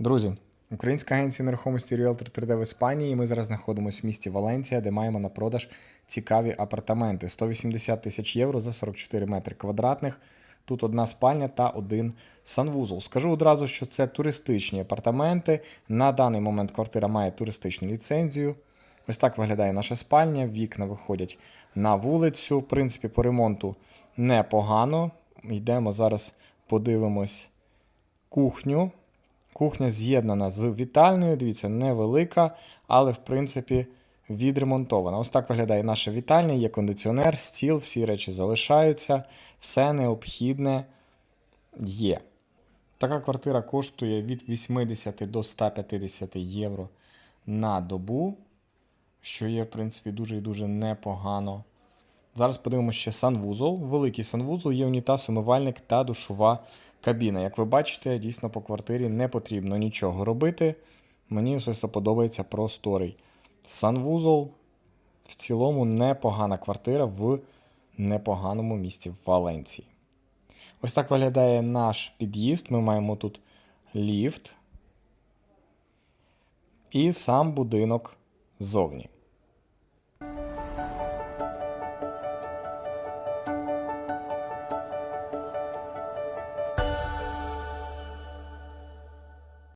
Друзі, українська агенція нерухомості Realtor 3D в Іспанії. Ми зараз знаходимося в місті Валенція, де маємо на продаж цікаві апартаменти. 180 тисяч євро за 44 метри квадратних. Тут одна спальня та один санвузол. Скажу одразу, що це туристичні апартаменти. На даний момент квартира має туристичну ліцензію. Ось так виглядає наша спальня. Вікна виходять на вулицю. В принципі, по ремонту непогано. Йдемо зараз, подивимось кухню. Кухня з'єднана з вітальною, дивіться, невелика, але в принципі відремонтована. Ось так виглядає наша вітальня, є кондиціонер, стіл, всі речі залишаються, все необхідне є. Така квартира коштує від 80 до 150 євро на добу, що є, в принципі, дуже і дуже непогано. Зараз подивимося ще санвузол. Великий санвузол, є унітаз, умивальник та душова кабіна. Як ви бачите, дійсно по квартирі не потрібно нічого робити. Мені особисто подобається просторий. Санвузол в цілому непогана квартира в непоганому місті Валенції. Ось так виглядає наш під'їзд. Ми маємо тут ліфт і сам будинок ззовні.